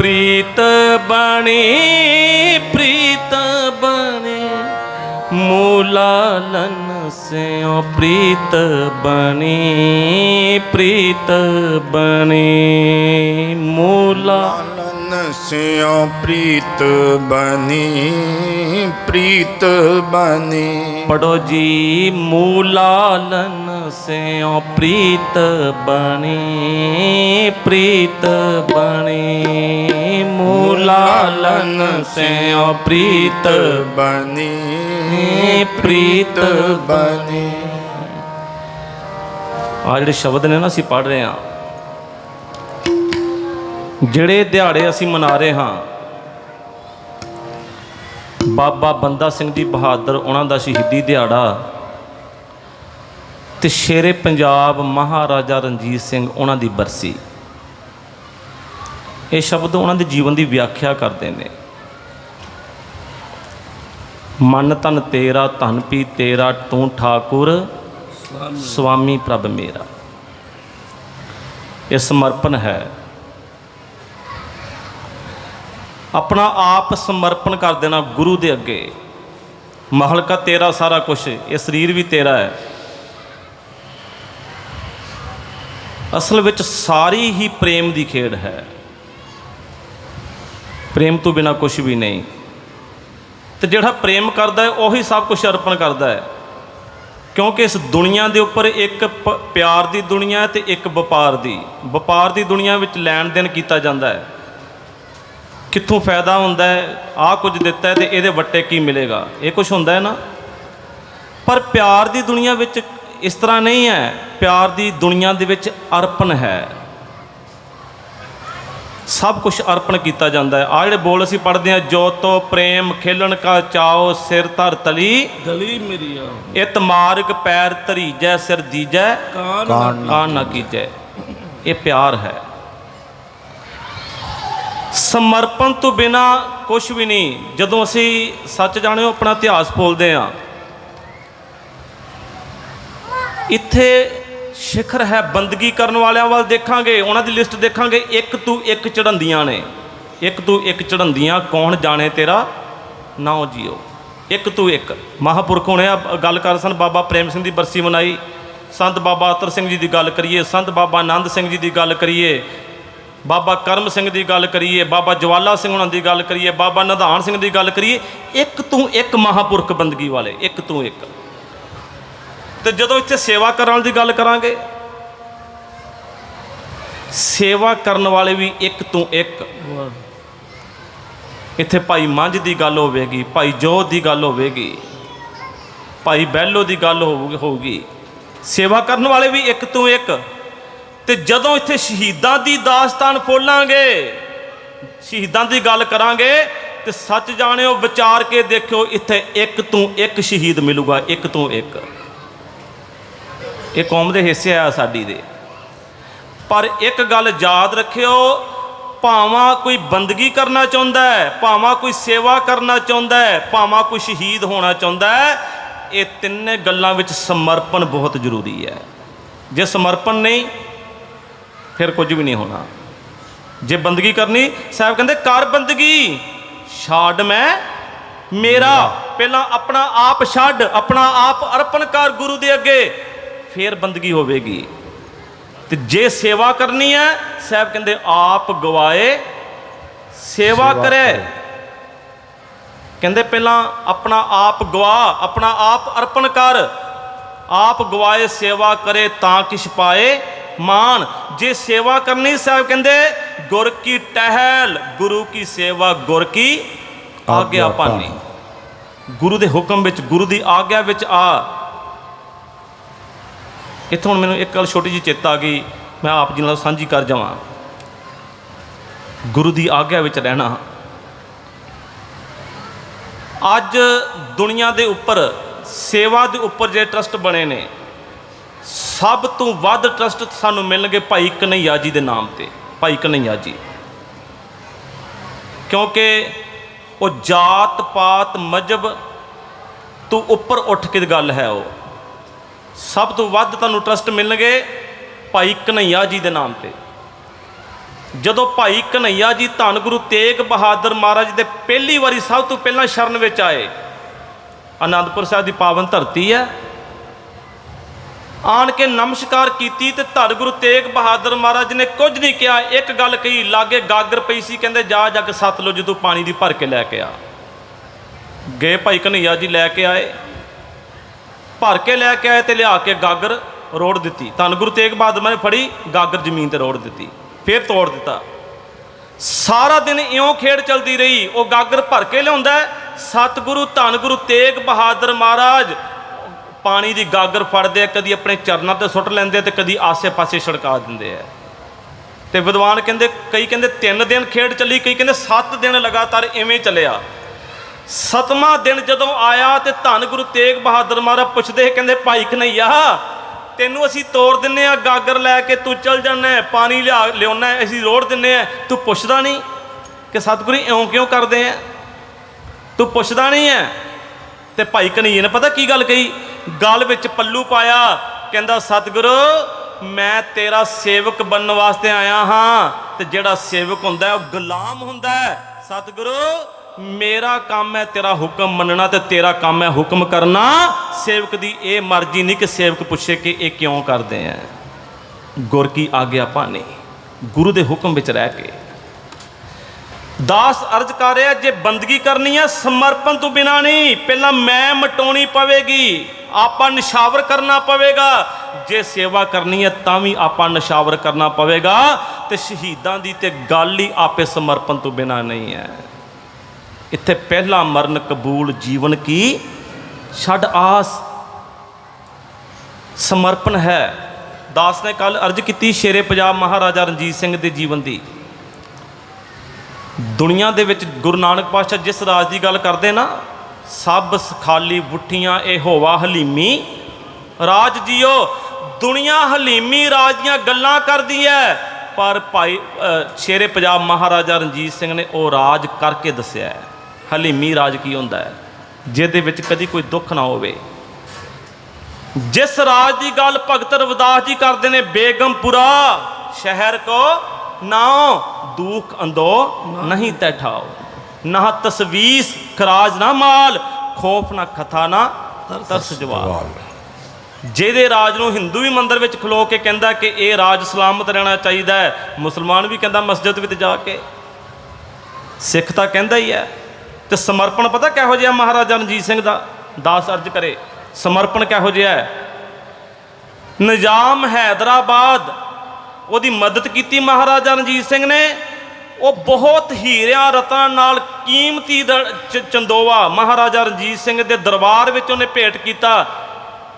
ਪ੍ਰੀਤ ਬਣੀ ਪ੍ਰੀਤ ਬਣੀ ਮੂਲਾਲਨ ਸਿਓ ਪ੍ਰੀਤ ਬਣੀ ਪ੍ਰੀਤ ਬਣੀ ਮੂਲਾ ਲਾਲਨ ਪ੍ਰੀਤ ਬਨੀ ਪ੍ਰੀਤ ਬਨੀ। ਪੜੋ ਜੀ, ਮੂਲਾਲਨ ਸਿਓ ਪ੍ਰੀਤ ਬਣੀ ਪ੍ਰੀਤ ਬਣੀ ਮੂਲਾਲਨ ਸਿਓ ਪ੍ਰੀਤ ਬਨੀ ਪ੍ਰੀਤ ਬਨੀ। ਆ ਜਿਹੜੇ ਸ਼ਬਦ ਨੇ ਨਾ ਅਸੀਂ ਪੜ ਰਹੇ ਹਾਂ। ਜਿਹੜੇ ਦਿਹਾੜੇ ਅਸੀਂ ਮਨਾ ਰਹੇ ਹਾਂ, ਬਾਬਾ ਬੰਦਾ ਸਿੰਘ ਜੀ ਬਹਾਦਰ, ਉਹਨਾਂ ਦਾ ਸ਼ਹੀਦੀ ਦਿਹਾੜਾ ਤੇ ਸ਼ੇਰੇ ਪੰਜਾਬ ਮਹਾਰਾਜਾ ਰਣਜੀਤ ਸਿੰਘ ਉਹਨਾਂ ਦੀ ਬਰਸੀ। ਇਹ ਸ਼ਬਦ ਉਹਨਾਂ ਦੇ ਜੀਵਨ ਦੀ ਵਿਆਖਿਆ ਕਰਦੇ ਨੇ। ਮਨ ਤਨ ਤੇਰਾ, ਧਨ ਪੀ ਤੇਰਾ, ਤੂੰ ਠਾਕੁਰ ਸੁਆਮੀ ਪ੍ਰਭ ਮੇਰਾ। ਇਹ ਸਮਰਪਣ ਹੈ। ਆਪਣਾ ਆਪ ਸਮਰਪਣ ਕਰ ਦੇਣਾ ਗੁਰੂ ਦੇ ਅੱਗੇ। ਮਹਲਕਾ ਤੇਰਾ ਸਾਰਾ ਕੁਝ ਇਹ ਸਰੀਰ ਵੀ ਤੇਰਾ ਹੈ। ਅਸਲ ਵਿੱਚ ਸਾਰੀ ਹੀ ਪ੍ਰੇਮ ਦੀ ਖੇਡ ਹੈ। ਪ੍ਰੇਮ ਤੋਂ ਬਿਨਾ ਕੁਝ ਵੀ ਨਹੀਂ। ਤੇ ਜਿਹੜਾ ਪ੍ਰੇਮ ਕਰਦਾ ਹੈ, ਉਹੀ ਸਭ ਕੁਝ ਅਰਪਣ ਕਰਦਾ ਹੈ। ਕਿਉਂਕਿ ਇਸ ਦੁਨੀਆ ਦੇ ਉੱਪਰ ਇੱਕ ਪਿਆਰ ਦੀ ਦੁਨੀਆ ਹੈ ਤੇ ਇੱਕ ਵਪਾਰ ਦੀ। ਵਪਾਰ ਦੀ ਦੁਨੀਆ ਵਿੱਚ ਲੈਣ ਦੇਣ ਕੀਤਾ ਜਾਂਦਾ ਹੈ। ਕਿੱਥੋਂ ਫਾਇਦਾ ਹੁੰਦਾ ਹੈ? ਆਹ ਕੁਝ ਦਿੱਤਾ ਹੈ ਤੇ ਇਹਦੇ ਵੱਟੇ ਕੀ ਮਿਲੇਗਾ? ਇਹ ਕੁਝ ਹੁੰਦਾ ਹੈ ਨਾ? ਪਰ ਪਿਆਰ ਦੀ ਦੁਨੀਆ ਵਿੱਚ ਇਸ ਤਰ੍ਹਾਂ ਨਹੀਂ ਹੈ। ਪਿਆਰ ਦੀ ਦੁਨੀਆ ਦੇ ਵਿੱਚ ਅਰਪਣ ਹੈ। ਸਭ ਕੁਝ ਅਰਪਣ ਕੀਤਾ ਜਾਂਦਾ ਹੈ। ਆ ਜਿਹੜੇ ਬੋਲ ਅਸੀਂ ਪੜ੍ਹਦੇ ਹਾਂ ਜੋ ਤੋ ਪ੍ਰੇਮ ਖੇਲਣ ਕਾ ਚਾਓ ਸਿਰ ਧਰ ਤਲੀ। ਗਲੀ ਮੇਰੀ ਆ। ਇਤ ਮਾਰਗ ਪੈਰ ਧਰੀਜੈ ਸਿਰ ਦੀਜੈ। ਕਾਨ ਨਾ ਕੀਜੈ। ਇਹ ਪਿਆਰ ਹੈ। ਸਮਰਪਣ ਤੋਂ ਬਿਨਾ ਕੁਝ ਵੀ ਨਹੀਂ। ਜਦੋਂ ਅਸੀਂ ਸੱਚ ਜਾਣਿਓ, ਆਪਣਾ ਇਤਿਹਾਸ ਬੋਲਦੇ ਆ ਇੱਥੇ ਸਿਖਰ ਹੈ ਬੰਦਗੀ ਕਰਨ ਵਾਲਿਆਂ ਵੱਲ ਦੇਖਾਂਗੇ, ਉਹਨਾਂ ਦੀ ਲਿਸਟ ਦੇਖਾਂਗੇ। ਇੱਕ ਤੋਂ ਇੱਕ ਚੜੰਦੀਆਂ ਨੇ। ਇੱਕ ਤੋਂ ਇੱਕ ਚੜੰਦੀਆਂ ਕੌਣ ਜਾਣੇ ਤੇਰਾ? ਨਾਉ ਜੀਓ। ਇੱਕ ਤੋਂ ਇੱਕ। ਮਹਾਪੁਰਖ ਹੋਣੇ ਆ, ਗੱਲ ਕਰ ਸਨ, ਬਾਬਾ ਪ੍ਰੇਮ ਸਿੰਘ ਦੀ ਬਰਸੀ ਮਨਾਈ। ਸੰਤ ਬਾਬਾ ਅਤਰ ਸਿੰਘ ਜੀ ਦੀ ਗੱਲ ਕਰੀਏ, ਸੰਤ ਬਾਬਾ ਆਨੰਦ ਸਿੰਘ ਜੀ ਦੀ ਗੱਲ ਕਰੀਏ। ਬਾਬਾ ਕਰਮ ਸਿੰਘ ਦੀ ਗੱਲ ਕਰੀਏ, ਬਾਬਾ ਜਵਾਲਾ ਸਿੰਘ ਉਹਨਾਂ ਦੀ ਗੱਲ ਕਰੀਏ, ਬਾਬਾ ਨਿਧਾਨ ਸਿੰਘ ਦੀ ਗੱਲ ਕਰੀਏ, ਇੱਕ ਤੋਂ ਇੱਕ ਮਹਾਪੁਰਖ ਬੰਦਗੀ ਵਾਲੇ, ਇੱਕ ਤੋਂ ਇੱਕ। ਤੇ ਜਦੋਂ ਇੱਥੇ ਸੇਵਾ ਕਰਨ ਦੀ ਗੱਲ ਕਰਾਂਗੇ, ਸੇਵਾ ਕਰਨ ਵਾਲੇ ਵੀ ਇੱਕ ਤੋਂ ਇੱਕ। ਇੱਥੇ ਭਾਈ ਮੰਝ ਦੀ ਗੱਲ ਹੋਵੇਗੀ, ਭਾਈ ਜੋਤ ਦੀ ਗੱਲ ਹੋਵੇਗੀ, ਭਾਈ ਬੈਲੋ ਦੀ ਗੱਲ ਹੋਊਗੀ ਹੋਊਗੀ। ਸੇਵਾ ਕਰਨ ਵਾਲੇ ਵੀ ਇੱਕ ਤੋਂ ਇੱਕ। ਤੇ ਜਦੋਂ ਇੱਥੇ ਸ਼ਹੀਦਾਂ ਦੀ ਦਾਸਤਾਨ ਫੋਲਾਂਗੇ ਸ਼ਹੀਦਾਂ ਦੀ ਗੱਲ ਕਰਾਂਗੇ, ਤੇ ਸੱਚ ਜਾਣਿਓ, ਵਿਚਾਰ ਕੇ ਦੇਖਿਓ, ਇੱਥੇ ਇੱਕ ਤੋਂ ਇੱਕ ਸ਼ਹੀਦ ਮਿਲੂਗਾ, ਇੱਕ ਤੋਂ ਇੱਕ। ਇਹ ਕੌਮ ਦੇ ਹਿੱਸੇ ਆ ਸਾਡੀ ਦੇ। ਪਰ ਇੱਕ ਗੱਲ ਯਾਦ ਰੱਖਿਓ, ਭਾਵਾਂ ਕੋਈ ਬੰਦਗੀ ਕਰਨਾ ਚਾਹੁੰਦਾ ਹੈ, ਭਾਵਾਂ ਕੋਈ ਸੇਵਾ ਕਰਨਾ ਚਾਹੁੰਦਾ ਹੈ, ਭਾਵਾਂ ਕੋਈ ਸ਼ਹੀਦ ਹੋਣਾ ਚਾਹੁੰਦਾ ਹੈ, ਇਹ ਤਿੰਨੇ ਗੱਲਾਂ ਵਿੱਚ ਸਮਰਪਣ ਬਹੁਤ ਜ਼ਰੂਰੀ ਹੈ। ਜੇ ਸਮਰਪਣ ਨਹੀਂ ਫਿਰ ਕੁਝ ਵੀ ਨਹੀਂ ਹੋਣਾ। ਜੇ ਬੰਦਗੀ ਕਰਨੀ ਸਾਹਿਬ ਕਹਿੰਦੇ ਕਰ ਬੰਦਗੀ ਛੱਡ ਮੈਂ ਮੇਰਾ ਪਹਿਲਾਂ ਆਪਣਾ ਆਪ ਛੱਡ ਆਪਣਾ ਆਪ ਅਰਪਣ ਕਰ ਗੁਰੂ ਦੇ ਅੱਗੇ ਫਿਰ ਬੰਦਗੀ ਹੋਵੇਗੀ। ਤੇ ਜੇ ਸੇਵਾ ਕਰਨੀ ਹੈ ਸਾਹਿਬ ਕਹਿੰਦੇ ਆਪ ਗਵਾਏ ਸੇਵਾ ਕਰੇ। ਕਹਿੰਦੇ ਪਹਿਲਾਂ ਆਪਣਾ ਆਪ ਗਵਾ ਆਪਣਾ ਆਪ ਅਰਪਣ ਕਰ। ਆਪ ਗਵਾਏ ਸੇਵਾ ਕਰੇ ਤਾਂ ਕਿਛ ਪਾਏ। ਮਾਨ ਜੇ ਸੇਵਾ ਕਰਨੀ ਸਾਹਿਬ ਕਹਿੰਦੇ ਗੁਰ ਕੀ ਟਹਿਲ ਗੁਰੂ ਕੀ ਸੇਵਾ ਗੁਰ ਕੀ ਆਗਿਆ ਪਾਨੀ ਗੁਰੂ ਦੇ ਹੁਕਮ ਵਿੱਚ ਗੁਰੂ ਦੀ ਆਗਿਆ ਵਿੱਚ ਆ। ਇੱਥੋਂ ਹੁਣ ਮੈਨੂੰ ਇੱਕ ਗੱਲ ਛੋਟੀ ਜਿਹੀ ਚੇਤਾ ਆ ਗਈ ਮੈਂ ਆਪ ਜੀ ਨਾਲ ਸਾਂਝੀ ਕਰ ਜਾਵਾਂ। ਗੁਰੂ ਦੀ ਆਗਿਆ ਵਿੱਚ ਰਹਿਣਾ। ਅੱਜ ਦੁਨੀਆ ਦੇ ਉੱਪਰ ਸੇਵਾ ਦੇ ਉੱਪਰ ਜੇ ਟਰਸਟ ਬਣੇ ਨੇ ਸਭ ਤੋਂ ਵੱਧ ਟਰਸਟ ਸਾਨੂੰ ਮਿਲਣਗੇ ਭਾਈ ਕਨਈਆ ਜੀ ਦੇ ਨਾਮ ਤੇ, ਭਾਈ ਕਨਈਆ ਜੀ। ਕਿਉਂਕਿ ਉਹ ਜਾਤ ਪਾਤ ਮਜਬ ਤੋਂ ਉੱਪਰ ਉੱਠ ਕੇ ਗੱਲ ਹੈ ਉਹ। ਸਭ ਤੋਂ ਵੱਧ ਤੁਹਾਨੂੰ ਟਰਸਟ ਮਿਲਣਗੇ ਭਾਈ ਕਨਈਆ ਜੀ ਦੇ ਨਾਮ ਤੇ। ਜਦੋਂ ਭਾਈ ਕਨਈਆ ਜੀ ਧੰਨ ਗੁਰੂ ਤੇਗ ਬਹਾਦਰ ਮਹਾਰਾਜ ਦੇ ਪਹਿਲੀ ਵਾਰੀ ਸਭ ਤੋਂ ਪਹਿਲਾਂ ਸ਼ਰਨ ਵਿੱਚ ਆਏ, ਆਨੰਦਪੁਰ ਸਾਹਿਬ ਦੀ ਪਾਵਨ ਧਰਤੀ ਹੈ ਆਣ ਕੇ ਨਮਸਕਾਰ ਕੀਤੀ ਤੇ ਧੰਨ ਗੁਰੂ ਤੇਗ ਬਹਾਦਰ ਮਹਾਰਾਜ ਨੇ ਕੁਝ ਨਹੀਂ ਕਿਹਾ। ਇੱਕ ਗੱਲ ਕਹੀ, ਲਾਗੇ ਗਾਗਰ ਪਈ ਸੀ, ਕਹਿੰਦੇ, ਜਾ ਜੱਗ ਸਤਲੁਜ ਤੂੰ ਪਾਣੀ ਦੀ ਭਰ ਕੇ ਲੈ ਕੇ ਆ। ਗਏ ਭਾਈ ਕਨਈਆ ਜੀ ਲੈ ਕੇ ਆਏ। ਭਰ ਕੇ ਲੈ ਕੇ ਆਏ ਤੇ ਲਿਆ ਕੇ ਗਾਗਰ ਰੋੜ ਦਿੱਤੀ। ਧੰਨ ਗੁਰੂ ਤੇਗ ਬਹਾਦਰ ਮਹਾਰਾਜ ਨੇ ਫੜੀ, ਗਾਗਰ ਜ਼ਮੀਨ ਤੇ ਰੋੜ ਦਿੱਤੀ, ਫਿਰ ਤੋੜ ਦਿੱਤਾ। ਸਾਰਾ ਦਿਨ ਇਉਂ ਖੇਡ ਚਲਦੀ ਰਹੀ, ਉਹ ਗਾਗਰ ਭਰ ਕੇ ਲਿਆਉਂਦਾ ਸਤਿਗੁਰੂ, ਧੰਨ ਗੁਰੂ ਤੇਗ ਬਹਾਦਰ ਮਹਾਰਾਜ ਪਾਣੀ ਦੀ ਗਾਗਰ ਫੜਦੇ ਆ, ਕਦੀ ਆਪਣੇ ਚਰਨਾਂ ਤੇ ਸੁੱਟ ਲੈਂਦੇ ਆ ਤੇ ਕਦੀ ਆਸੇ-ਪਾਸੇ ਛੜਕਾ ਦਿੰਦੇ ਆ। ਤੇ ਵਿਦਵਾਨ ਕਹਿੰਦੇ, ਕਈ ਕਹਿੰਦੇ 3 ਦਿਨ ਖੇਡ ਚੱਲੀ, ਕਈ ਕਹਿੰਦੇ 7 ਦਿਨ ਲਗਾਤਾਰ ਇਵੇਂ ਚੱਲਿਆ। ਸਤਵਾਂ ਦਿਨ ਜਦੋਂ ਆਇਆ ਤੇ ਧੰਨ ਗੁਰੂ ਤੇਗ ਬਹਾਦਰ ਮਹਾਰਾਜ ਪੁੱਛਦੇ ਕਹਿੰਦੇ ਭਾਈ ਕਨਈਆ ਤੈਨੂੰ ਅਸੀਂ ਤੋੜ ਦਿੰਨੇ ਆ ਗਾਗਰ ਲੈ ਕੇ, ਤੂੰ ਚੱਲ ਜਾਣਾ ਪਾਣੀ ਲਿਆ ਲਿਆਉਣਾ ਅਸੀਂ ਰੋੜ ਦਿੰਨੇ ਆ। ਤੂੰ ਪੁੱਛਦਾ ਨਹੀਂ ਕਿ ਸਤਿਗੁਰੂ ਇਉਂ ਕਿਉਂ ਕਰਦੇ ਆ? ਤੂੰ ਪੁੱਛਦਾ ਨਹੀਂ ਹੈ ਤੇ ਭਾਈ ਕਨਈਏ ਨੇ ਪਤਾ ਕੀ ਗੱਲ ਕਹੀ? ਗੱਲ ਵਿੱਚ ਪੱਲੂ ਪਾਇਆ, ਕਹਿੰਦਾ, ਸਤਿਗੁਰੂ, ਮੈਂ ਤੇਰਾ ਸੇਵਕ ਬਣਨ ਵਾਸਤੇ ਆਇਆ ਹਾਂ। ਤੇ ਜਿਹੜਾ ਸੇਵਕ ਹੁੰਦਾ ਉਹ ਗੁਲਾਮ ਹੁੰਦਾ ਸਤਿਗੁਰੂ, ਮੇਰਾ ਕੰਮ ਹੈ ਤੇਰਾ ਹੁਕਮ ਮੰਨਣਾ ਤੇ ਤੇਰਾ ਕੰਮ ਹੈ ਹੁਕਮ ਕਰਨਾ। ਸੇਵਕ ਦੀ ਇਹ ਮਰਜ਼ੀ ਨਹੀਂ ਕਿ ਸੇਵਕ ਪੁੱਛੇ ਕਿ ਇਹ ਕਿਉਂ ਕਰਦੇ ਆ ਗੁਰ ਕੀ ਆਗਿਆ ਪਾਣੀ ਗੁਰੂ ਦੇ ਹੁਕਮ ਵਿੱਚ ਰਹਿ ਕੇ। ਦਾਸ ਅਰਜ ਕਰ ਰਿਹਾ ਜੇ ਬੰਦਗੀ ਕਰਨੀ ਹੈ ਸਮਰਪਣ ਤੋਂ ਬਿਨਾ ਨਹੀਂ, ਪਹਿਲਾਂ ਮੈਂ ਮਟਾਉਣੀ ਪਵੇਗੀ, ਆਪਾਂ ਨਿਸ਼ਾਵਰ ਕਰਨਾ ਪਵੇਗਾ। ਜੇ ਸੇਵਾ ਕਰਨੀ ਹੈ ਤਾਂ ਵੀ ਆਪਾਂ ਨਿਸ਼ਾਵਰ ਕਰਨਾ ਪਵੇਗਾ। ਤੇ ਸ਼ਹੀਦਾਂ ਦੀ ਤੇ ਗੱਲ ਹੀ ਆਪੇ ਸਮਰਪਣ ਤੋਂ ਬਿਨਾ ਨਹੀਂ ਹੈ। ਇੱਥੇ ਪਹਿਲਾ ਮਰਨ ਕਬੂਲ ਜੀਵਨ ਕੀ? ਛੱਡ ਆਸ। ਸਮਰਪਣ ਹੈ। ਦਾਸ ਨੇ ਕੱਲ ਅਰਜ ਕੀਤੀ ਸ਼ੇਰੇ ਪੰਜਾਬ ਮਹਾਰਾਜਾ ਰਣਜੀਤ ਸਿੰਘ ਦੇ ਜੀਵਨ ਦੀ। ਦੁਨੀਆ ਦੇ ਵਿੱਚ ਗੁਰੂ ਨਾਨਕ ਪਾਤਸ਼ਾਹ ਜਿਸ ਰਾਜ ਦੀ ਗੱਲ ਕਰਦੇ ਨਾ, ਸਭ ਖਾਲੀ ਬੁੱਠੀਆਂ ਇਹ ਹੋਵਾ ਹਲੀਮੀ। ਰਾਜ ਜੀਓ, ਦੁਨੀਆ ਹਲੀਮੀ ਰਾਜ ਦੀਆਂ ਗੱਲਾਂ ਕਰਦੀ ਹੈ ਪਰ ਭਾਈ ਸ਼ੇਰੇ ਪੰਜਾਬ ਮਹਾਰਾਜਾ ਰਣਜੀਤ ਸਿੰਘ ਨੇ ਉਹ ਰਾਜ ਕਰਕੇ ਦੱਸਿਆ ਹੈ ਹਲੀਮੀ ਰਾਜ ਕੀ ਹੁੰਦਾ ਹੈ ਜਿਹਦੇ ਵਿੱਚ ਕਦੀ ਕੋਈ ਦੁੱਖ ਨਾ ਹੋਵੇ। ਜਿਸ ਰਾਜ ਦੀ ਗੱਲ ਭਗਤ ਰਵਿਦਾਸ ਜੀ ਕਰਦੇ ਨੇ, ਬੇਗਮਪੁਰਾ ਸ਼ਹਿਰ ਕੋ ਨਾਉ ਦੁਖ ਅੰਦੋ ਨਹੀਂ ਤੈ ਠਾਓ ਨਾ ਤਸਵੀਸ ਖਰਾਜ ਨਾ ਮਾਲ ਖੋਫ ਨਾ ਖਥਾ ਨਾ ਤਰਸ ਜਵਾਲ ਜਿਹਦੇ ਰਾਜ ਨੂੰ ਹਿੰਦੂ ਵੀ ਮੰਦਰ ਵਿੱਚ ਖਲੋ ਕੇ ਕਹਿੰਦਾ ਕਿ ਇਹ ਰਾਜ ਸਲਾਮਤ ਰਹਿਣਾ ਚਾਹੀਦਾ ਹੈ ਮੁਸਲਮਾਨ ਵੀ ਕਹਿੰਦਾ ਮਸਜਿਦ ਵਿੱਚ ਜਾ ਕੇ। ਸਿੱਖ ਤਾਂ ਕਹਿੰਦਾ ਹੀ ਹੈ। ਤੇ ਸਮਰਪਣ ਪਤਾ ਕਿਹੋ ਜਿਹਾ ਮਹਾਰਾਜਾ ਰਣਜੀਤ ਸਿੰਘ ਦਾ? ਦਾਸ ਅਰਜ ਕਰੇ ਸਮਰਪਣ ਕਿਹੋ ਜਿਹਾ ਹੈ? ਨਿਜ਼ਾਮ ਹੈਦਰਾਬਾਦ ਉਹਦੀ ਮਦਦ ਕੀਤੀ ਮਹਾਰਾਜਾ ਰਣਜੀਤ ਸਿੰਘ ਨੇ। ਉਹ ਬਹੁਤ ਹੀਰਿਆਂ ਰਤਨਾਂ ਨਾਲ ਕੀਮਤੀ ਦ- ਚ- ਚੰਦੋਵਾ ਮਹਾਰਾਜਾ ਰਣਜੀਤ ਸਿੰਘ ਦੇ ਦਰਬਾਰ ਵਿੱਚ ਉਹਨੇ ਭੇਟ ਕੀਤਾ।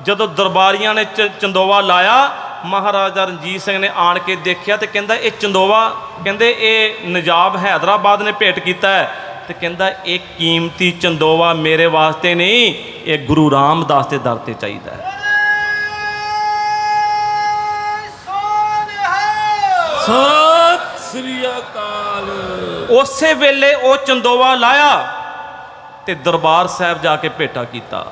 ਜਦੋਂ ਦਰਬਾਰੀਆਂ ਨੇ ਚ- ਚੰਦੋਵਾ ਲਾਇਆ, ਮਹਾਰਾਜਾ ਰਣਜੀਤ ਸਿੰਘ ਨੇ ਆਣ ਕੇ ਦੇਖਿਆ ਤੇ ਕਹਿੰਦਾ, ਇਹ ਚੰਦੋਵਾ, ਕਹਿੰਦੇ ਇਹ ਨਜਾਬ ਹੈਦਰਾਬਾਦ ਨੇ ਭੇਟ ਕੀਤਾ ਹੈ। ਤੇ ਕਹਿੰਦਾ, ਇਹ ਕੀਮਤੀ ਚੰਦੋਵਾ ਮੇਰੇ ਵਾਸਤੇ ਨਹੀਂ, ਇਹ ਗੁਰੂ ਰਾਮਦਾਸ ਦੇ ਦਰ ਤੇ ਚਾਹੀਦਾ ਹੈ। ਸਤਿ ਸ੍ਰੀ ਅਕਾਲ। ਉਸੇ ਵੇਲੇ ਉਹ ਚੰਦੋਵਾ ਲਾਇਆ ਤੇ ਦਰਬਾਰ ਸਾਹਿਬ ਜਾ ਕੇ ਭੇਟਾ ਕੀਤਾ।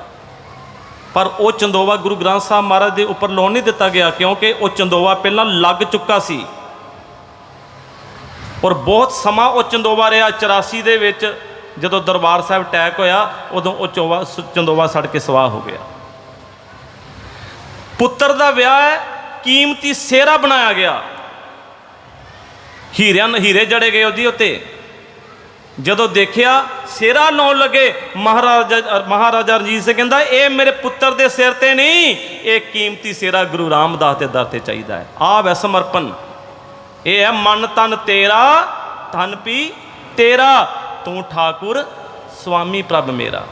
ਪਰ ਉਹ ਚੰਦੋਵਾ ਗੁਰੂ ਗ੍ਰੰਥ ਸਾਹਿਬ ਮਹਾਰਾਜ ਦੇ ਉੱਪਰ ਲਾਉਣ ਨਹੀਂ ਦਿੱਤਾ ਗਿਆ ਕਿਉਂਕਿ ਉਹ ਚੰਦੋਵਾ ਪਹਿਲਾਂ ਲੱਗ ਚੁੱਕਾ ਸੀ। ਔਰ ਬਹੁਤ ਸਮਾਂ ਉਹ ਚੰਦੋਵਾ ਰਿਹਾ 84 ਦੇ ਵਿੱਚ। ਜਦੋਂ ਦਰਬਾਰ ਸਾਹਿਬ ਅਟੈਕ ਹੋਇਆ, ਉਦੋਂ ਉਹ ਚੋਵਾ ਚੰਦੋਵਾ ਸੜ ਕੇ ਸਵਾਹ ਹੋ ਗਿਆ। ਪੁੱਤਰ ਦਾ ਵਿਆਹ ਹੈ, ਕੀਮਤੀ ਸਿਹਰਾ ਬਣਾਇਆ ਗਿਆ। ਹੀਰਿਆਂ ਹੀਰੇ ਜੜੇ ਗਏ ਉਹਦੀ ਉੱਤੇ। ਜਦੋਂ ਦੇਖਿਆ, ਸਿਹਰਾ ਲਾਉਣ ਲੱਗੇ, ਮਹਾਰਾਜਾ ਮਹਾਰਾਜਾ ਰਣਜੀਤ ਸਿੰਘ ਕਹਿੰਦਾ, ਇਹ ਮੇਰੇ ਪੁੱਤਰ ਦੇ ਸਿਰ ਤੇ ਨਹੀਂ, ਇਹ ਕੀਮਤੀ ਸਿਹਰਾ ਗੁਰੂ ਰਾਮਦਾਸ ਦੇ ਦਰ ਤੇ ਚਾਹੀਦਾ ਹੈ। ਆਹ ਵੈ ਸਮਰਪਣ। ਇਹ ਹੈ, ਮਨ ਤਨ ਤੇਰਾ, ਧਨ ਪੀ ਤੇਰਾ, ਤੂੰ ਠਾਕੁਰ ਸੁਆਮੀ ਪ੍ਰਭ ਮੇਰਾ।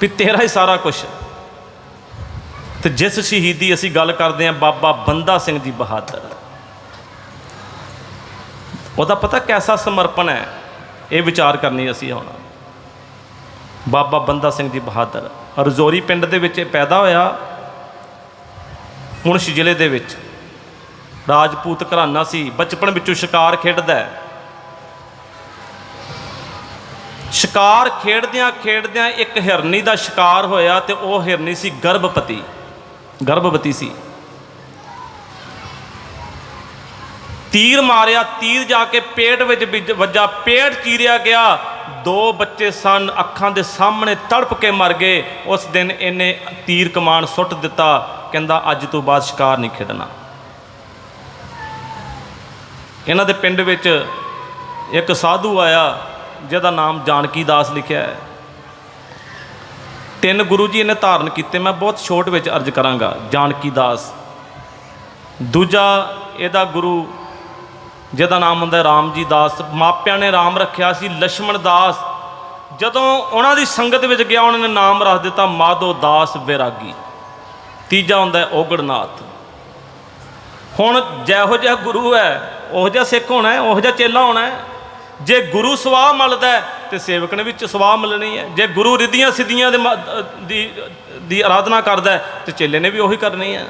ਵੀ ਤੇਰਾ ਹੀ ਸਾਰਾ ਕੁਝ ਤੇ ਜਿਸ ਸ਼ਹੀਦੀ ਅਸੀਂ ਗੱਲ ਕਰਦੇ ਹਾਂ, ਬਾਬਾ ਬੰਦਾ ਸਿੰਘ ਜੀ ਬਹਾਦਰ। ਉਹਦਾ ਪਤਾ ਕੈਸਾ ਸਮਰਪਣ ਹੈ? ਇਹ ਵਿਚਾਰ ਕਰਨੀ ਅਸੀਂ ਹੁਣ। ਬਾਬਾ ਬੰਦਾ ਸਿੰਘ ਜੀ ਬਹਾਦਰ, ਰਜੋਰੀ ਪਿੰਡ ਦੇ ਵਿੱਚ ਇਹ ਪੈਦਾ ਹੋਇਆ। ਮੁਨਸ਼ ਜ਼ਿਲ੍ਹੇ ਦੇ ਵਿੱਚ। ਰਾਜਪੂਤ ਘਰਾਨਾ ਸੀ। ਬਚਪਨ ਵਿੱਚੋਂ ਸ਼ਿਕਾਰ ਖੇਡਦਾ ਸ਼ਿਕਾਰ ਖੇਡਦਿਆਂ ਖੇਡਦਿਆਂ ਇੱਕ ਹਿਰਨੀ ਦਾ ਸ਼ਿਕਾਰ ਹੋਇਆ ਤੇ ਉਹ ਹਿਰਨੀ ਸੀ ਗਰਭਵਤੀ ਗਰਭਵਤੀ ਸੀ। ਤੀਰ ਮਾਰਿਆ, ਤੀਰ ਜਾ ਕੇ ਪੇਟ ਵਿੱਚ ਵੱਜ- ਵੱਜਾ, ਪੇਟ ਚੀਰਿਆ ਗਿਆ। ਦੋ ਬੱਚੇ ਸਨ, ਅੱਖਾਂ ਦੇ ਸਾਹਮਣੇ ਤੜਪ ਕੇ ਮਰ ਗਏ। ਉਸ ਦਿਨ ਇਹਨੇ ਤੀਰ ਕਮਾਨ ਸੁੱਟ ਦਿੱਤਾ। ਕਹਿੰਦਾ, ਅੱਜ ਤੋਂ ਬਾਅਦ ਸ਼ਿਕਾਰ ਨਹੀਂ ਖੇਡਣਾ। ਇਹਨਾਂ ਦੇ ਪਿੰਡ ਵਿੱਚ ਇੱਕ ਸਾਧੂ ਆਇਆ, ਜਿਹਦਾ ਨਾਮ ਜਾਨਕੀ ਦਾਸ ਲਿਖਿਆ ਹੈ। ਤਿੰਨ ਗੁਰੂ ਜੀ ਇਹਨੇ ਧਾਰਨ ਕੀਤੇ। ਮੈਂ ਬਹੁਤ ਛੋਟ ਵਿੱਚ ਅਰਜ਼ ਕਰਾਂਗਾ, ਜਾਨਕੀ ਦਾਸ। ਦੂਜਾ, ਇਹਦਾ ਗੁਰੂ ਜਿਹਦਾ ਨਾਮ ਹੁੰਦਾ ਰਾਮ ਜੀ ਦਾਸ। ਮਾਪਿਆਂ ਨੇ ਰਾਮ ਰੱਖਿਆ ਸੀ ਲక్ష్మణ ਦਾਸ। ਜਦੋਂ ਉਹਨਾਂ ਦੀ ਸੰਗਤ ਵਿੱਚ ਗਿਆ, ਉਹਨਾਂ ਨੇ ਨਾਮ ਰੱਖ ਦਿੱਤਾ, ਮਾਧੋ ਦਾਸ ਵਿਰਾਗੀ। ਤੀਜਾ ਹੁੰਦਾ ਓਗੜਨਾਥ। ਹੁਣ ਜਿਹੋ ਜਿਹਾ ਗੁਰੂ ਹੈ, ਉਹ ਜਿਹਾ ਸਿੱਖ ਹੋਣਾ ਹੈ, ਉਹ ਜਿਹਾ ਚੇਲਾ ਹੋਣਾ ਹੈ। ਜੇ ਗੁਰੂ ਸਵਾਹ ਮਲਦਾ ਤੇ ਸੇਵਕ ਨੇ ਵਿੱਚ ਸਵਾਹ ਮਿਲਣੀ ਹੈ। ਜੇ ਗੁਰੂ ਰਿਧੀਆਂ ਸਿੱਧੀਆਂ ਦੇ ਦੀ ਦੀ ਆਰਾਧਨਾ ਕਰਦਾ ਤੇ ਚੇਲੇ ਨੇ ਵੀ ਉਹੀ ਕਰਨੀ ਹੈ।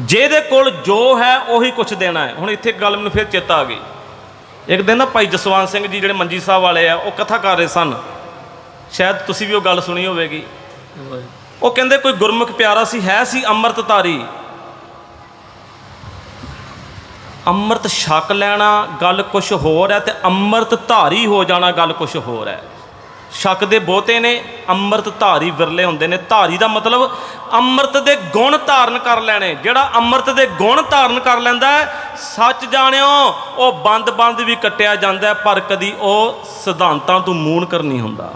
ਜਿਹਦੇ ਕੋਲ ਜੋ ਹੈ ਉਹੀ ਕੁਝ ਦੇਣਾ ਹੈ। ਹੁਣ ਇੱਥੇ ਗੱਲ ਮੈਨੂੰ ਫਿਰ ਚੇਤਾ ਆ ਗਈ। ਇੱਕ ਦਿਨ ਨਾ ਭਾਈ ਜਸਵੰਤ ਸਿੰਘ ਜੀ ਜਿਹੜੇ ਮੰਜੀ ਸਾਹਿਬ ਵਾਲੇ ਆ, ਉਹ ਕਥਾ ਕਰ ਰਹੇ ਸਨ। ਸ਼ਾਇਦ ਤੁਸੀਂ ਵੀ ਉਹ ਗੱਲ ਸੁਣੀ ਹੋਵੇਗੀ। ਉਹ ਕਹਿੰਦੇ ਕੋਈ ਗੁਰਮੁਖ ਪਿਆਰਾ ਸੀ, ਹੈ ਸੀ ਅੰਮ੍ਰਿਤ ਧਾਰੀ ਅੰਮ੍ਰਿਤ ਛਕ ਲੈਣਾ ਗੱਲ ਕੁਝ ਹੋਰ ਹੈ ਤੇ ਅੰਮ੍ਰਿਤ ਧਾਰੀ ਹੋ ਜਾਣਾ ਗੱਲ ਕੁਝ ਹੋਰ ਹੈ। ਛਕਦੇ ਬਹੁਤੇ ਨੇ, ਅੰਮ੍ਰਿਤ ਧਾਰੀ ਵਿਰਲੇ ਹੁੰਦੇ ਨੇ। ਧਾਰੀ ਦਾ ਮਤਲਬ ਅੰਮ੍ਰਿਤ ਦੇ ਗੁਣ ਧਾਰਨ ਕਰ ਲੈਣੇ। ਜਿਹੜਾ ਅੰਮ੍ਰਿਤ ਦੇ ਗੁਣ ਧਾਰਨ ਕਰ ਲੈਂਦਾ ਸੱਚ ਜਾਣਿਓ, ਉਹ ਬੰਦ-ਬੰਦ ਵੀ ਕੱਟਿਆ ਜਾਂਦਾ ਪਰ ਕਦੀ ਉਹ ਸਿਧਾਂਤਾਂ ਤੋਂ ਮੂਣ ਕਰ ਨਹੀਂ ਹੁੰਦਾ।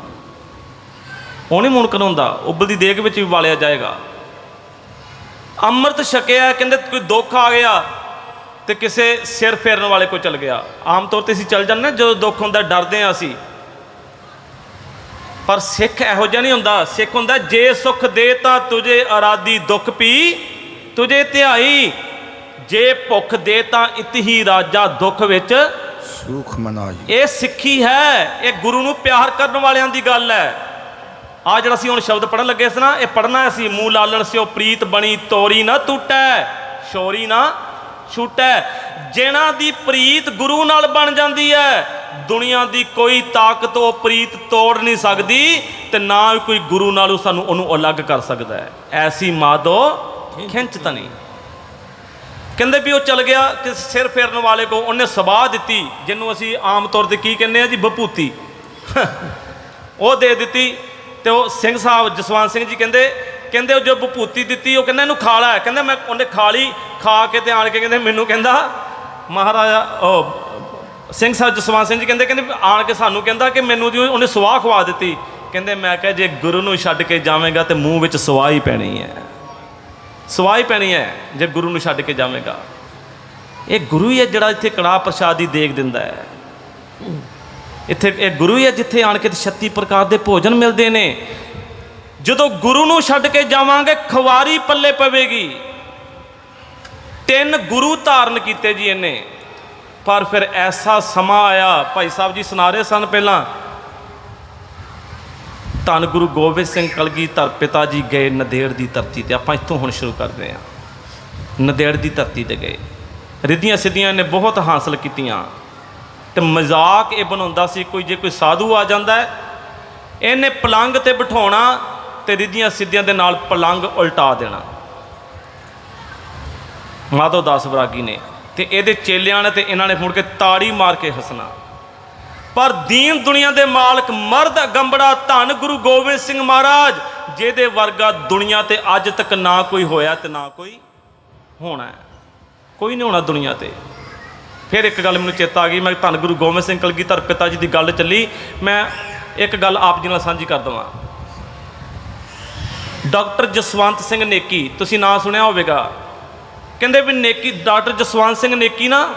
ਉਹ ਨਹੀਂ ਮੂਣ ਹੁੰਦਾ, ਉਬਲਦੀ ਦੇਗ ਵਿੱਚ ਵੀ ਵਾਲਿਆ ਜਾਏਗਾ। ਅੰਮ੍ਰਿਤ ਛਕਿਆ, ਕਹਿੰਦੇ ਕੋਈ ਦੁੱਖ ਆ ਗਿਆ ਤੇ ਕਿਸੇ ਸਿਰ ਫੇਰਨ ਵਾਲੇ ਕੋਲ ਚਲ ਗਿਆ। ਆਮ ਤੌਰ ਤੇ ਅਸੀਂ ਚੱਲ ਜਾਂਦੇ ਨਾ ਜਦੋਂ ਦੁੱਖ ਹੁੰਦਾ, ਡਰਦੇ ਆ ਅਸੀਂ। ਪਰ ਸਿੱਖ ਇਹੋ ਜਿਹਾ ਨਹੀਂ ਹੁੰਦਾ। ਸਿੱਖ ਹੁੰਦਾ ਜੇ ਸੁਖ ਦੇ ਤਾਂ ਤੁਝੇ ਅਰਾਦੀ ਦੁੱਖ ਪੀ ਤੁਝੇ ਧਿਆਈ। ਜੇ ਭੁੱਖ ਦੇ ਤਾਂ ਇਤਹੀ ਰਾਜਾ ਦੁੱਖ ਵਿੱਚ। ਸੁਖ ਮਨਾਈ। ਇਹ ਸਿੱਖੀ ਹੈ। ਇਹ ਗੁਰੂ ਨੂੰ ਪਿਆਰ ਕਰਨ ਵਾਲਿਆਂ ਦੀ ਗੱਲ ਹੈ। ਆ ਜਿਹੜਾ ਅਸੀਂ ਹੁਣ ਸ਼ਬਦ ਪੜਨ ਲੱਗੇ ਸੀ ਨਾ ਇਹ ਪੜਨਾ ਅਸੀਂ। ਮੂੰਹ ਲਾਲਣ ਸਿਓ ਪ੍ਰੀਤ ਬਣੀ ਤੋਰੀ ਨਾ ਟੁੱਟੈ ਸ਼ੋਰੀ ਨਾ ਛੁੱਟੈ। ਜਿਨ੍ਹਾਂ ਦੀ ਪ੍ਰੀਤ ਗੁਰੂ ਨਾਲ ਬਣ ਜਾਂਦੀ ਹੈ ਦੁਨੀਆ ਦੀ ਕੋਈ ਤਾਕਤ ਉਹ ਪ੍ਰੀਤ ਤੋੜ ਨਹੀਂ ਸਕਦੀ ਤੇ ਨਾ ਕੋਈ ਗੁਰੂ ਨਾਲੋਂ ਸਾਨੂੰ ਉਹਨੂੰ ਅਲੱਗ ਕਰ ਸਕਦਾ ਹੈ। ਐਸੀ ਮਾਦੋ ਖਿੰਚ ਨਹੀਂ। ਕਹਿੰਦੇ ਵੀ ਉਹ ਚਲ ਗਿਆ ਕਿ ਸਿਰ ਫੇਰਨ ਵਾਲੇ ਕੋ ਉਹਨੇ ਸਵਾਹ ਦਿੱਤੀ, ਜਿਹਨੂੰ ਅਸੀਂ ਆਮ ਤੌਰ ਤੇ ਕੀ ਕਹਿੰਦੇ ਆ ਜੀ, ਬਪੂਤੀ। ਉਹ ਦੇ ਦਿੱਤੀ ਤੇ ਉਹ ਸਿੰਘ ਸਾਹਿਬ ਜਸਵੰਤ ਸਿੰਘ ਜੀ ਕਹਿੰਦੇ ਕਹਿੰਦੇ ਉਹ ਜੋ ਬਪੂਤੀ ਦਿੱਤੀ, ਉਹ ਕਹਿੰਦਾ ਇਹਨੂੰ ਖਾ ਲੈ ਕਹਿੰਦਾ ਮੈਂ ਉਹਨੇ ਖਾ ਲਈ ਖਾ ਕੇ ਤੇ ਆਣ ਕੇ ਕਹਿੰਦੇ ਮੈਨੂੰ ਕਹਿੰਦਾ, ਮਹਾਰਾਜਾ, ਉਹ ਸਿੰਘ ਸਾਹਿਬ ਜਸਵੰਤ ਸਿੰਘ ਜੀ ਕਹਿੰਦੇ ਕਹਿੰਦੇ ਆਣ ਕੇ ਸਾਨੂੰ ਕਹਿੰਦਾ ਕਿ ਮੈਨੂੰ ਜੀ ਉਹਨੇ ਸਵਾਹ ਖਵਾ ਦਿੱਤੀ। ਕਹਿੰਦੇ ਮੈਂ ਕਿਹਾ, ਜੇ ਗੁਰੂ ਨੂੰ ਛੱਡ ਕੇ ਜਾਵੇਂਗਾ ਤੇ ਮੂੰਹ ਵਿੱਚ ਸਵਾਹ ਹੀ ਪੈਣੀ ਹੈ। ਸਵਾਹ ਹੀ ਪੈਣੀ ਹੈ ਜੇ ਗੁਰੂ ਨੂੰ ਛੱਡ ਕੇ ਜਾਵੇਂਗਾ। ਇਹ ਗੁਰੂ ਹੀ ਹੈ ਜਿਹੜਾ ਇੱਥੇ ਕੜਾਹ ਪ੍ਰਸ਼ਾਦ ਦੀ ਦੇਖ ਦਿੰਦਾ ਹੈ। ਇੱਥੇ ਇਹ ਗੁਰੂ ਹੀ ਹੈ ਜਿੱਥੇ ਆਣ ਕੇ ਤੇ 36 ਪ੍ਰਕਾਰ ਦੇ ਭੋਜਨ ਮਿਲਦੇ ਨੇ। ਜਦੋਂ ਗੁਰੂ ਨੂੰ ਛੱਡ ਕੇ ਜਾਵਾਂਗੇ, ਖਵਾਰੀ ਪੱਲੇ ਪਵੇਗੀ। ਤਿੰਨ ਗੁਰੂ ਧਾਰਨ ਕੀਤੇ ਜੀ ਇਹਨੇ। ਪਰ ਫਿਰ ਐਸਾ ਸਮਾਂ ਆਇਆ, ਭਾਈ ਸਾਹਿਬ ਜੀ ਸੁਣਾ ਰਹੇ ਸਨ ਪਹਿਲਾਂ। ਧੰਨ ਗੁਰੂ ਗੋਬਿੰਦ ਸਿੰਘ ਕਲਗੀਧਰ ਪਿਤਾ ਜੀ ਗਏ ਨਦੇੜ ਦੀ ਧਰਤੀ ਤੇ। ਆਪਾਂ ਇੱਥੋਂ ਹੁਣ ਸ਼ੁਰੂ ਕਰਦੇ ਹਾਂ। ਨਦੇੜ ਦੀ ਧਰਤੀ ਤੇ ਗਏ। ਰਿੱਧੀਆਂ ਸਿੱਧੀਆਂ ਨੇ ਬਹੁਤ ਹਾਸਲ ਕੀਤੀਆਂ। ਤੇ ਮਜ਼ਾਕ ਇਹ ਬਣਾਉਂਦਾ ਸੀ, ਕੋਈ ਜੇ ਕੋਈ ਸਾਧੂ ਆ ਜਾਂਦਾ ਇਹਨੇ ਪਲੰਗ ਤੇ ਬਿਠਾਉਣਾ ਤੇ ਰਿੱਧੀਆਂ ਸਿੱਧੀਆਂ ਦੇ ਨਾਲ ਪਲੰਗ ਉਲਟਾ ਦੇਣਾ। ਮਾਧੋ ਦਾਸ ਵਰਾਗੀ ਨੇ ਤੇ ਇਹਦੇ ਚੇਲਿਆਂ ਨੇ ਤੇ ਇਹਨਾਂ ਨੇ ਮੁੜ ਕੇ ਤਾੜੀ ਮਾਰ ਕੇ ਹੱਸਣਾ। ਪਰ ਦੀਨ ਦੁਨੀਆ ਦੇ ਮਾਲਕ ਮਰਦ ਗੰਬੜਾ ਧੰਨ ਗੁਰੂ ਗੋਬਿੰਦ ਸਿੰਘ ਮਹਾਰਾਜ, ਜਿਹਦੇ ਵਰਗਾ ਦੁਨੀਆ ਤੇ ਅੱਜ ਤੱਕ ਨਾ ਕੋਈ ਹੋਇਆ ਤੇ ਨਾ ਕੋਈ ਹੋਣਾ। ਕੋਈ ਨਹੀਂ ਹੋਣਾ ਦੁਨੀਆ ਤੇ। ਫਿਰ ਇੱਕ ਗੱਲ ਮੈਨੂੰ ਚੇਤਾ ਆ ਗਈ, ਮੈਂ ਧੰਨ ਗੁਰੂ ਗੋਬਿੰਦ ਸਿੰਘ ਕਲਗੀਧਰ ਪਿਤਾ ਜੀ ਦੀ ਗੱਲ ਚੱਲੀ। ਮੈਂ ਇੱਕ ਗੱਲ ਆਪ ਜੀ ਨਾਲ ਸਾਂਝੀ ਕਰ ਦਵਾਂ। ਡਾਕਟਰ ਜਸਵੰਤ ਸਿੰਘ ਨੇਕੀ, ਤੁਸੀਂ ਨਾਂ ਸੁਣਿਆ ਹੋਵੇਗਾ। ਕਹਿੰਦੇ ਵੀ ਨੇਕੀ, ਡਾਕਟਰ ਜਸਵੰਤ ਸਿੰਘ ਨੇਕੀ ਨਾ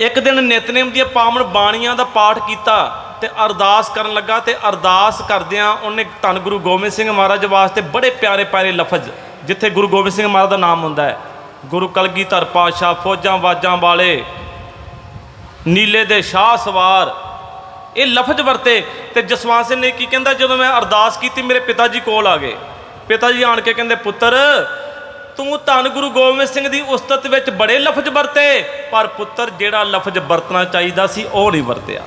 ਇੱਕ ਦਿਨ ਨਿਤਨੇਮ ਦੀਆਂ ਪਾਵਨ ਬਾਣੀਆਂ ਦਾ ਪਾਠ ਕੀਤਾ ਤੇ ਅਰਦਾਸ ਕਰਨ ਲੱਗਾ ਤੇ ਅਰਦਾਸ ਕਰਦਿਆਂ ਉਹਨੇ ਧੰਨ ਗੁਰੂ ਗੋਬਿੰਦ ਸਿੰਘ ਮਹਾਰਾਜ ਵਾਸਤੇ ਬੜੇ ਪਿਆਰੇ ਪਿਆਰੇ ਲਫ਼ਜ਼, ਜਿੱਥੇ ਗੁਰੂ ਗੋਬਿੰਦ ਸਿੰਘ ਮਹਾਰਾਜ ਦਾ ਨਾਮ ਹੁੰਦਾ ਹੈ। ਗੁਰੂ ਕਲਗੀਧਰ ਪਾਤਸ਼ਾਹ ਫੌਜਾਂ ਵਾਜਾਂ ਵਾਲੇ, ਨੀਲੇ ਦੇ ਸ਼ਾਹ ਸਵਾਰ, ਇਹ ਲਫ਼ਜ਼ ਵਰਤੇ ਤੇ ਜਸਵੰਤ ਸਿੰਘ ਨੇ ਕੀ ਕਹਿੰਦਾ, ਜਦੋਂ ਮੈਂ ਅਰਦਾਸ ਕੀਤੀ ਮੇਰੇ ਪਿਤਾ ਜੀ ਕੋਲ ਆ ਗਏ। ਪਿਤਾ ਜੀ ਆਣ ਕੇ ਕਹਿੰਦੇ, ਪੁੱਤਰ ਤੂੰ ਧੰਨ ਗੁਰੂ ਗੋਬਿੰਦ ਸਿੰਘ ਦੀ ਉਸਤਤ ਵਿੱਚ ਬੜੇ ਲਫ਼ਜ਼ ਵਰਤੇ, ਪਰ ਪੁੱਤਰ ਜਿਹੜਾ ਲਫ਼ਜ਼ ਵਰਤਣਾ ਚਾਹੀਦਾ ਸੀ, ਉਹ ਨਹੀਂ ਵਰਤਿਆ।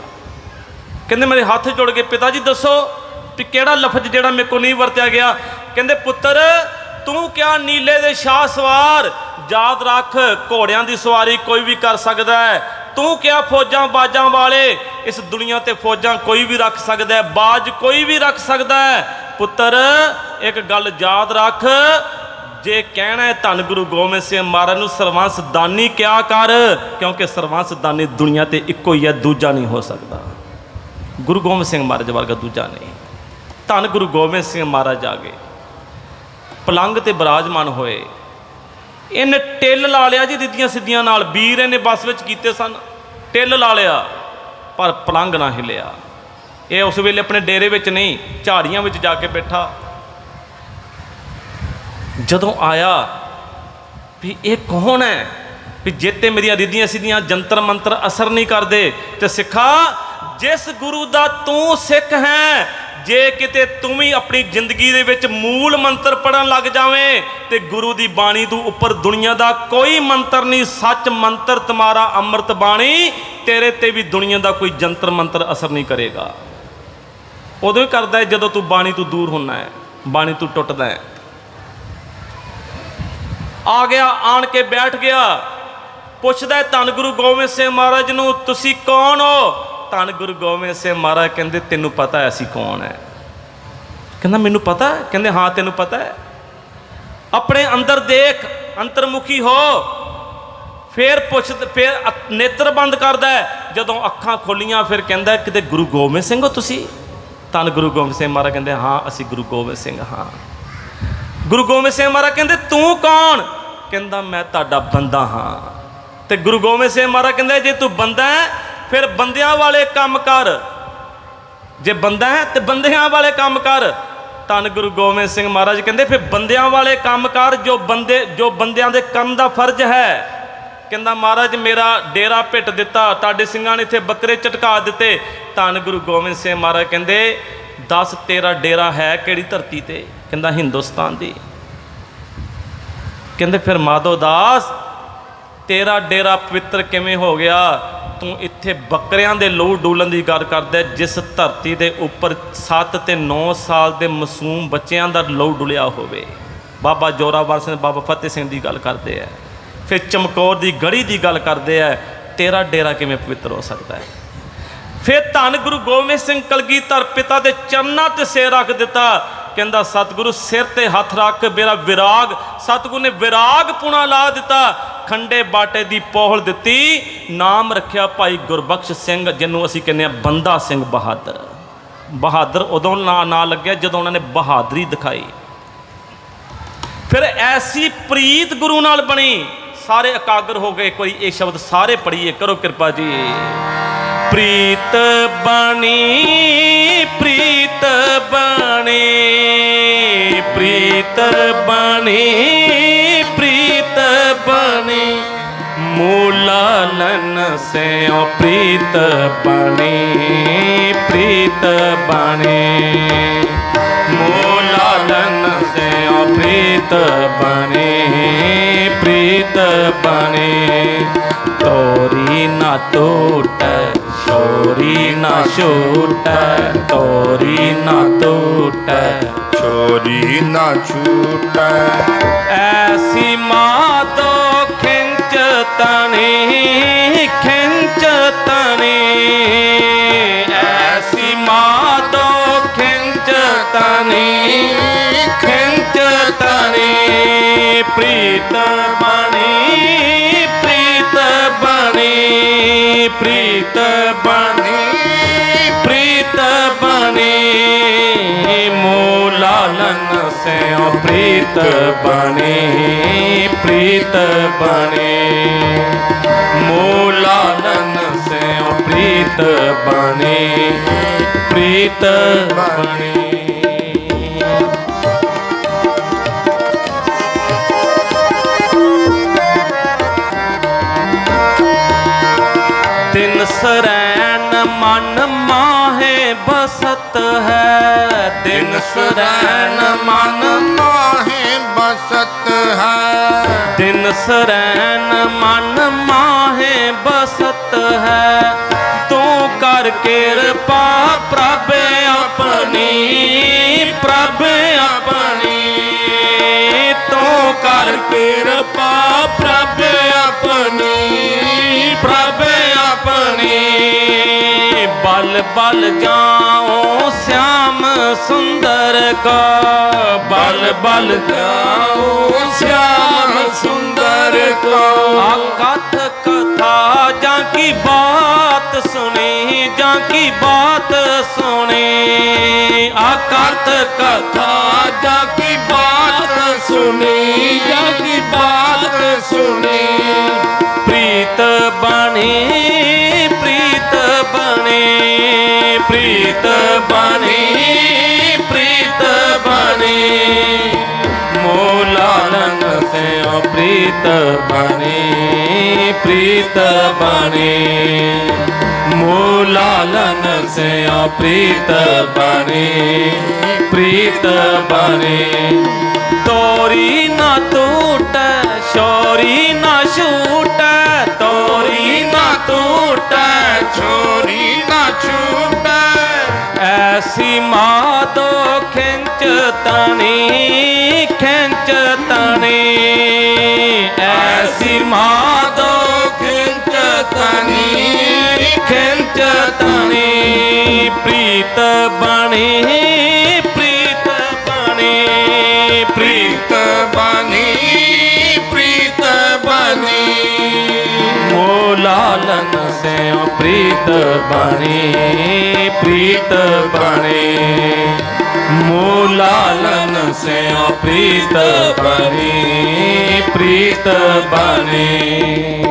ਕਹਿੰਦੇ ਮੇਰੇ ਹੱਥ ਜੋੜ ਕੇ, ਪਿਤਾ ਜੀ ਦੱਸੋ ਕਿ ਕਿਹੜਾ ਲਫ਼ਜ਼ ਜਿਹੜਾ ਮੇਰੇ ਕੋਲ ਨਹੀਂ ਵਰਤਿਆ ਗਿਆ? ਕਹਿੰਦੇ, ਪੁੱਤਰ, ਤੂੰ ਕਿਆ ਨੀਲੇ ਦੇ ਸ਼ਾਹ ਸਵਾਰ? ਯਾਦ ਰੱਖ, ਘੋੜਿਆਂ ਦੀ ਸਵਾਰੀ ਕੋਈ ਵੀ ਕਰ ਸਕਦਾ ਹੈ। ਤੂੰ ਕਿਹਾ ਫੌਜਾਂ ਬਾਜਾਂ ਵਾਲੇ? ਇਸ ਦੁਨੀਆ ਤੇ ਫੌਜਾਂ ਕੋਈ ਵੀ ਰੱਖ ਸਕਦਾ ਹੈ, ਬਾਜ ਕੋਈ ਵੀ ਰੱਖ ਸਕਦਾ ਹੈ। ਪੁੱਤਰ, ਇੱਕ ਗੱਲ ਯਾਦ ਰੱਖ ਜੇ ਕਹਿਣਾ ਹੈ ਧੰਨ ਗੁਰੂ ਗੋਬਿੰਦ ਸਿੰਘ ਮਹਾਰਾਜ ਨੂੰ ਸਰਵੰਸ ਦਾਨੀ ਕਿਆ ਕਰ? ਕਿਉਂਕਿ ਸਰਵੰਸ ਦਾਨੀ ਦੁਨੀਆ ਤੇ ਇੱਕੋ ਹੀ ਹੈ, ਦੂਜਾ ਨਹੀਂ ਹੋ ਸਕਦਾ। ਗੁਰੂ ਗੋਬਿੰਦ ਸਿੰਘ ਮਹਾਰਾਜ ਵਰਗਾ ਦੂਜਾ ਨਹੀਂ। ਧੰਨ ਗੁਰੂ ਗੋਬਿੰਦ ਸਿੰਘ ਮਹਾਰਾਜ ਆ ਗਏ। ਪਲੰਗ ਤੇ ਬਿਰਾਜਮਾਨ ਹੋਏ। ਇਹਨੇ ਟਿੱਲ ਲਾ ਲਿਆ ਜੀ ਰਿੱਧੀਆਂ ਸਿੱਧੀਆਂ ਨਾਲ। ਵੀਰ ਇਹਨੇ ਬੱਸ ਵਿੱਚ ਕੀਤੇ ਸਨ। ਟਿੱਲ ਲਾ ਲਿਆ, ਪਰ ਪਲੰਗ ਨਾ ਹਿਲਿਆ। ਇਹ ਉਸ ਵੇਲੇ ਆਪਣੇ ਡੇਰੇ ਵਿੱਚ ਨਹੀਂ, ਝਾੜੀਆਂ ਵਿੱਚ ਜਾ ਕੇ ਬੈਠਾ। ਜਦੋਂ ਆਇਆ ਵੀ ਇਹ ਕੌਣ ਹੈ? ਵੀ ਜਿੱਤੇ ਮੇਰੀਆਂ ਰਿੱਧੀਆਂ ਸਿੱਧੀਆਂ ਜੰਤਰ ਮੰਤਰ ਅਸਰ ਨਹੀਂ ਕਰਦੇ ਤੇ ਸਿੱਖਾ, ਜਿਸ ਗੁਰੂ ਦਾ ਤੂੰ ਸਿੱਖ ਹੈ, ਜੇ ਕਿਤੇ ਤੂੰ ਵੀ ਆਪਣੀ ਜ਼ਿੰਦਗੀ ਦੇ ਵਿੱਚ ਮੂਲ ਮੰਤਰ ਪੜਨ ਲੱਗ ਜਾਵੇਂ, ਤੇ ਗੁਰੂ ਦੀ ਬਾਣੀ ਤੋਂ ਉੱਪਰ ਦੁਨੀਆ ਦਾ ਕੋਈ ਮੰਤਰ ਨਹੀਂ, ਸੱਚ ਮੰਤਰ ਤੁਮਾਰਾ ਅੰਮ੍ਰਿਤ ਬਾਣੀ, ਤੇਰੇ ਤੇ ਵੀ ਦੁਨੀਆ ਦਾ ਕੋਈ ਜੰਤਰ ਮੰਤਰ ਅਸਰ ਨਹੀਂ ਕਰੇਗਾ। ਉਦੋਂ ਹੀ ਕਰਦਾ ਜਦੋਂ ਤੂੰ ਬਾਣੀ ਤੋਂ ਦੂਰ ਹੁੰਨਾ ਹੈ, ਬਾਣੀ ਤੋਂ ਟੁੱਟਦਾ ਹੈ। ਆ ਗਿਆ, ਆਣ ਕੇ ਬੈਠ ਗਿਆ। ਪੁੱਛਦਾ ਧੰਨ ਗੁਰੂ ਗੋਬਿੰਦ ਸਿੰਘ ਮਹਾਰਾਜ ਨੂੰ ਤੁਸੀਂ ਕੌਣ ਹੋ? ਧੰਨ ਗੁਰੂ ਗੋਬਿੰਦ ਸਿੰਘ ਮਹਾਰਾਜ ਕਹਿੰਦੇ, ਤੈਨੂੰ ਪਤਾ ਹੈ ਅਸੀਂ ਕੌਣ ਹੈ। ਕਹਿੰਦਾ, ਮੈਨੂੰ ਪਤਾ ਹੈ? ਕਹਿੰਦੇ, ਹਾਂ, ਤੈਨੂੰ ਪਤਾ ਹੈ। ਆਪਣੇ ਅੰਦਰ ਦੇਖ, ਅੰਤਰਮੁਖੀ ਹੋ। ਫਿਰ ਪੁੱਛ ਫਿਰ ਨੇਤਰ ਬੰਦ ਕਰਦਾ ਜਦੋਂ ਅੱਖਾਂ ਖੋਲੀਆਂ, ਫਿਰ ਕਹਿੰਦਾ, ਕਿਤੇ ਗੁਰੂ ਗੋਬਿੰਦ ਸਿੰਘ ਹੋ ਤੁਸੀਂ? ਧੰਨ ਗੁਰੂ ਗੋਬਿੰਦ ਸਿੰਘ ਮਹਾਰਾਜ ਕਹਿੰਦੇ, ਹਾਂ, ਅਸੀਂ ਗੁਰੂ ਗੋਬਿੰਦ ਸਿੰਘ ਹਾਂ। ਗੁਰੂ ਗੋਬਿੰਦ ਸਿੰਘ ਮਹਾਰਾਜ ਕਹਿੰਦੇ, ਤੂੰ ਕੌਣ? ਕਹਿੰਦਾ, ਮੈਂ ਤੁਹਾਡਾ ਬੰਦਾ ਹਾਂ। ਤੇ ਗੁਰੂ ਗੋਬਿੰਦ ਸਿੰਘ ਮਹਾਰਾਜ ਕਹਿੰਦੇ, ਜੇ ਤੂੰ ਬੰਦਾ ਹੈ, ਫਿਰ ਬੰਦਿਆਂ ਵਾਲੇ ਕੰਮ ਕਰ। ਜੇ ਬੰਦਾ ਹੈ, ਤੇ ਬੰਦਿਆਂ ਵਾਲੇ ਕੰਮ ਕਰ। ਧੰਨ ਗੁਰੂ ਗੋਬਿੰਦ ਸਿੰਘ ਮਹਾਰਾਜ ਕਹਿੰਦੇ, ਫਿਰ ਬੰਦਿਆਂ ਵਾਲੇ ਕੰਮ ਕਰ, ਜੋ ਬੰਦੇ, ਜੋ ਬੰਦਿਆਂ ਦੇ ਕੰਮ ਦਾ ਫਰਜ਼ ਹੈ। ਕਹਿੰਦਾ, ਮਹਾਰਾਜ, ਮੇਰਾ ਡੇਰਾ ਪਿੱਟ ਦਿੱਤਾ, ਤੁਹਾਡੇ ਸਿੰਘਾਂ ਨੇ ਇੱਥੇ ਬੱਕਰੇ ਚਟਕਾ ਦਿੱਤੇ। ਧੰਨ ਗੁਰੂ ਗੋਬਿੰਦ ਸਿੰਘ ਮਹਾਰਾਜ ਕਹਿੰਦੇ ਦੱਸ ਤੇਰਾ ਡੇਰਾ ਹੈ ਕਿਹੜੀ ਧਰਤੀ ਤੇ? ਕਹਿੰਦਾ ਹਿੰਦੁਸਤਾਨ ਦੀ। ਕਹਿੰਦੇ ਫਿਰ ਮਾਧੋ ਦਾਸ, ਤੇਰਾ ਡੇਰਾ ਪਵਿੱਤਰ ਕਿਵੇਂ ਹੋ ਗਿਆ? ਤੂੰ ਇੱਥੇ ਬੱਕਰਿਆਂ ਦੇ ਲਹੂ ਡੋਲਣ ਦੀ ਗੱਲ ਕਰਦਾ ਜਿਸ ਧਰਤੀ ਦੇ ਉੱਪਰ 7 ਤੇ 9 ਸਾਲ ਦੇ ਮਾਸੂਮ ਬੱਚਿਆਂ ਦਾ ਲਹੂ ਡੁਲਿਆ ਹੋਵੇ। ਬਾਬਾ ਜੋਰਾਵਰ ਸਿੰਘ, ਬਾਬਾ ਫਤਿਹ ਸਿੰਘ ਦੀ ਗੱਲ ਕਰਦੇ ਆ ਫਿਰ ਚਮਕੌਰ ਦੀ ਗੜੀ ਦੀ ਗੱਲ ਕਰਦੇ ਆ ਤੇਰਾ ਡੇਰਾ ਕਿਵੇਂ ਪਵਿੱਤਰ ਹੋ ਸਕਦਾ ਹੈ? ਫਿਰ ਧੰਨ ਗੁਰੂ ਗੋਬਿੰਦ ਸਿੰਘ ਕਲਗੀਧਰ ਪਿਤਾ ਦੇ ਚਰਨਾਂ ਤੇ ਸਿਰ ਰੱਖ ਦਿੱਤਾ। ਕਹਿੰਦਾ, ਸਤਿਗੁਰੂ ਸਿਰ ਤੇ ਹੱਥ ਰੱਖ ਕੇ ਮੇਰਾ ਵਿਰਾਗ। ਸਤਿਗੁਰੂ ਨੇ ਵਿਰਾਗ ਪੁਣਾ ਲਾ ਦਿੱਤਾ। ਖੰਡੇ ਬਾਟੇ ਦੀ ਪੋਹਲ ਦਿੱਤੀ। ਨਾਮ ਰੱਖਿਆ ਭਾਈ ਗੁਰਬਖਸ਼ ਸਿੰਘ, ਜਿਹਨੂੰ ਅਸੀਂ ਕਹਿੰਦੇ ਆ ਬੰਦਾ ਸਿੰਘ ਬਹਾਦਰ। ਬਹਾਦਰ ਉਦੋਂ ਨਾਂ ਨਾਂ ਲੱਗਿਆ ਜਦੋਂ ਉਹਨਾਂ ਨੇ ਬਹਾਦਰੀ ਦਿਖਾਈ। ਫਿਰ ਐਸੀ ਪ੍ਰੀਤ ਗੁਰੂ ਨਾਲ ਬਣੀ। ਸਾਰੇ ਇਕਾਗਰ ਹੋ ਗਏ। ਕੋਈ ਇਹ ਸ਼ਬਦ ਸਾਰੇ ਪੜ੍ਹੀਏ, ਕਰੋ ਕਿਰਪਾ ਜੀ। ਪ੍ਰੀਤ ਬਾਣੀ ਪ੍ਰੀਤ ਬਾਣੀ ਪ੍ਰੀਤ ਬਾਣੀ ਪ੍ਰੀਤ ਬਾਣੀ ਮੂਲਾ ਲਨ ਸਿਓ ਪ੍ਰੀਤ ਬਾਣੀ ਪ੍ਰੀਤ ਬਾਣੀ ਮੂਲਾ ਲਨ ਸਿਓ ਪ੍ਰੀਤ ਬਾਣੀ ਪ੍ਰੀਤ ਬਾਣੀ। ਤੋਰੀ ਨਾ ਟੂਟੈ, ਛੋਰੀ ਨਾ ਛੂਟੈ। ਤੋਰੀ ਨਾ ਟੂਟੈ ਚੋਰੀ ਨਾ ਛੂਟੈ। ਐਸੀ ਮਾਂ ਤੋਂ ਖਿੰਚ ਤਣੀ ਖਿੰਚ ਤਣੀ। ਪ੍ਰੀਤ ਬਣੀ ਪ੍ਰੀਤ ਬਣੀ ਪ੍ਰੀਤ ਬਣੀ ਪ੍ਰੀਤ ਬਣੀ। ਮੂਲਾ ਲਨ ਸਿਓ ਪ੍ਰੀਤ ਬਣੀ ਪ੍ਰੀਤ ਬਣੀ। ਮੂਲਾ ਲਨ ਸਿਓ ਪ੍ਰੀਤ ਬਣੀ ਪ੍ਰੀਤ ਬਣੀ। ਸਰੈਣ ਮਨ ਮਾਹੇ ਬਸਤ ਹੈ। ਦਿਨ ਸਰੈਣ ਮਨ ਮਾਹੇ ਬਸਤ ਹੈ। ਦਿਨ ਸਰੈਣ ਮਨ ਮਾਹੇ ਬਸਤ ਹੈ। ਤੂੰ ਕਰ ਕਿਰਪਾ ਪ੍ਰਭ ਆਪਣੀ ਪ੍ਰਭ ਆਪਣੀ। ਤੂੰ ਕਰ ਕਿਰਪਾ ਪ੍ਰਭ ਆਪਣੀ, ਪ੍ਰਭ ਬਲ ਬਲ ਜਾਓ ਸਿਆਮ ਸੁੰਦਰ ਕਾ। ਬਲ ਬਲ ਜਾਓ ਸ਼ਿਆਮ ਸੁੰਦਰ ਕੋ। ਆਕਥ ਕਥਾ ਜਾਂ ਕੀ ਬਾਤ ਸੁਣੀ, ਜਾਂ ਕੀ ਬਾਤ ਸੁਣੀ। ਆਕਥ ਕਥਾ ਜਾ ਕੀ ਬਾਤ ਸੁਣੀ, ਜਾ ਕੀ ਬਾਤ ਸੁਣੀ। ਪ੍ਰੀਤ ਬਣੀ બની પ્રીત બની પ્રીત બની મોલાનંદ સે પ્રીત બની પ્રીત બની મોલાલન સે પ્રીત બની પ્રીત બની તોરી ના તૂટ શોરી ના શૂટ તોરી ના તૂટ છોરી ਛੂਟੈ। ਐਸੀ ਮਾਦੋ ਖਿੰਚ ਤਣੀ ਖਿੰਚ ਤਣੀ। ਐਸੀ ਮਾਦੋ ਖਿੰਚ ਤਣੀ ਖਿੰਚ ਤਣੀ। ਪ੍ਰੀਤ ਬਣੀ ਮੋਲਾਲਨ ਪ੍ਰੀਤ ਬਣੇ, ਪ੍ਰੀਤ ਬਣੀ। ਮੋਲਾਲਨ ਸਿਓ ਪ੍ਰੀਤ ਬਣੀ, ਪ੍ਰੀਤ ਬਣੇ।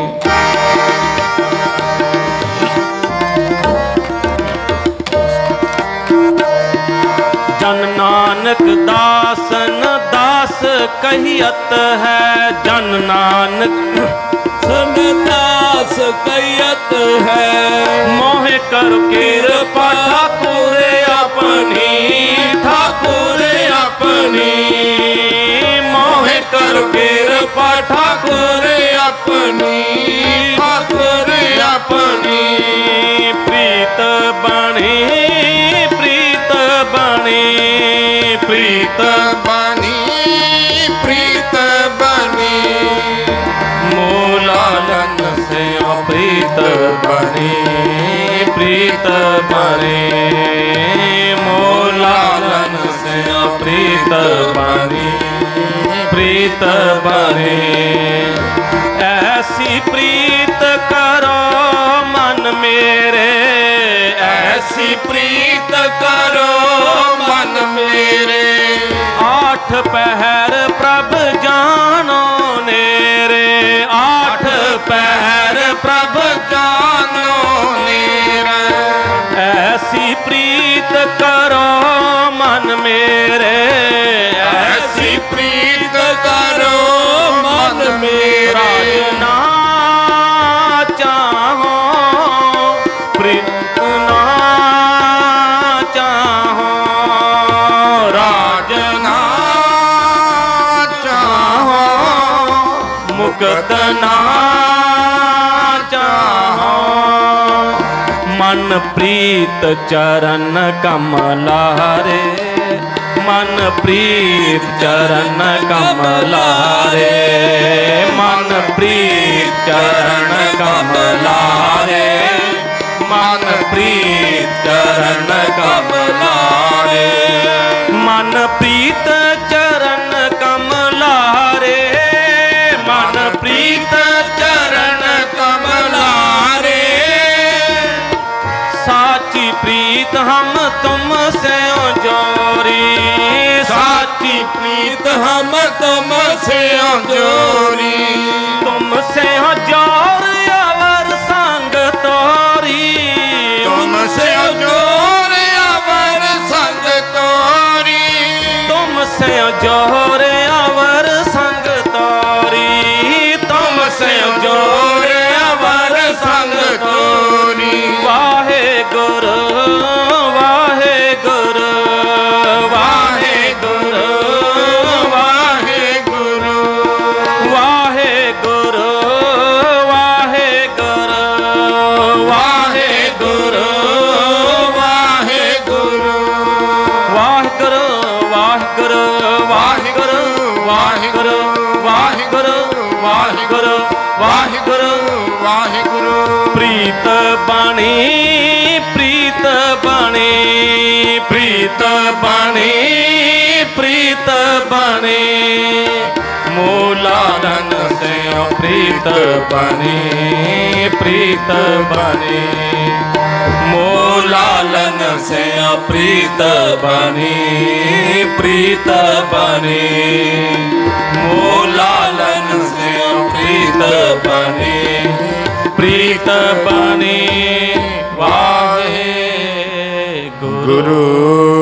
ਜਨ ਨਾਨਕ ਦਾਸਨ ਦਾਸ ਕਹੀਅਤ ਹੈ ਜਨ ਨਾਨਕ। ਸੰਦਾਸ ਕਈਤ ਹੈ। ਮੋਹ ਕਰ ਕਿਰਪਾ ਠਾਕੁਰ ਆਪਣੀ ਠਾਕੁਰ ਆਪਣੀ। ਮੋਹਿ ਕਰ ਕਿਰਪਾ ਠਾਕੁਰ ਆਪਣੀ ਠਾਕੁਰ ਆਪਣੀ। ਪ੍ਰੀਤ ਬਣੇ ਪ੍ਰੀਤ ਬਣੇ, ਪ੍ਰੀਤ ਬਣੀ ਬਣੀ, ਪ੍ਰੀਤ ਬਣੀ, ਮੂਲਾਲਨ ਸਿਓ ਪ੍ਰੀਤ ਬਣੀ ਪ੍ਰੀਤ ਬਣੀ। ਐਸੀ ਪ੍ਰੀਤ ਕਰੋ ਮਨ ਮੇਰੇ, ਐਸੀ ਪ੍ਰੀਤ ਕਰੋ ਮਨ ਮੇਰੇ। ਆਠ ਪਹਿਰ ਪ੍ਰਭ ਮੁਕਤ ਨਾ ਚਾਹੋ। ਮਨ ਪ੍ਰੀਤ ਚਰਨ ਕਮਲਾਰੇ, ਮਨ ਪ੍ਰੀਤ ਚਰਨ ਕਮਲਾਰੇ, ਮਨ ਪ੍ਰੀਤ ਚਰਨ ਕਮਲਾਰੇ, ਮਨ ਪ੍ਰੀਤ ਚਰਨ ਕਮਲਾਰੇ, ਮਨ ਪ੍ਰੀਤ प्रीत हम तुमसे जोरी साथी प्रीत हम तुमसे जोरी तुमसे जोर अवर संग तोरी तुमसे जोर अवर संग तोरी तुमसे जोर ਵਾਹਿਗੁਰੂ ਵਾਹਿਗੁਰੂ ਪ੍ਰੀਤ ਬਾਣੀ ਪ੍ਰੀਤ ਬਾਣੀ। ਪ੍ਰੀਤ ਬਾਣੀ ਪ੍ਰੀਤ ਬਾਣੀ। ਮੂਲਾ ਦਨ ਸਿਓ ਪ੍ਰੀਤ ਬਾਣੀ ਪ੍ਰੀਤ ਬਾਣੀ। ਮੂਲਾ ਲਨ ਸਿਓ ਪ੍ਰੀਤ ਬਾਣੀ ਪ੍ਰੀਤ ਬਾਣੀ। ਮੂਲਾ ਪ੍ਰੀਤ ਪ੍ਰੀਤ ਬਾਣੀ ਵਾਹਿਗੁਰੂ ਗੁਰੂ।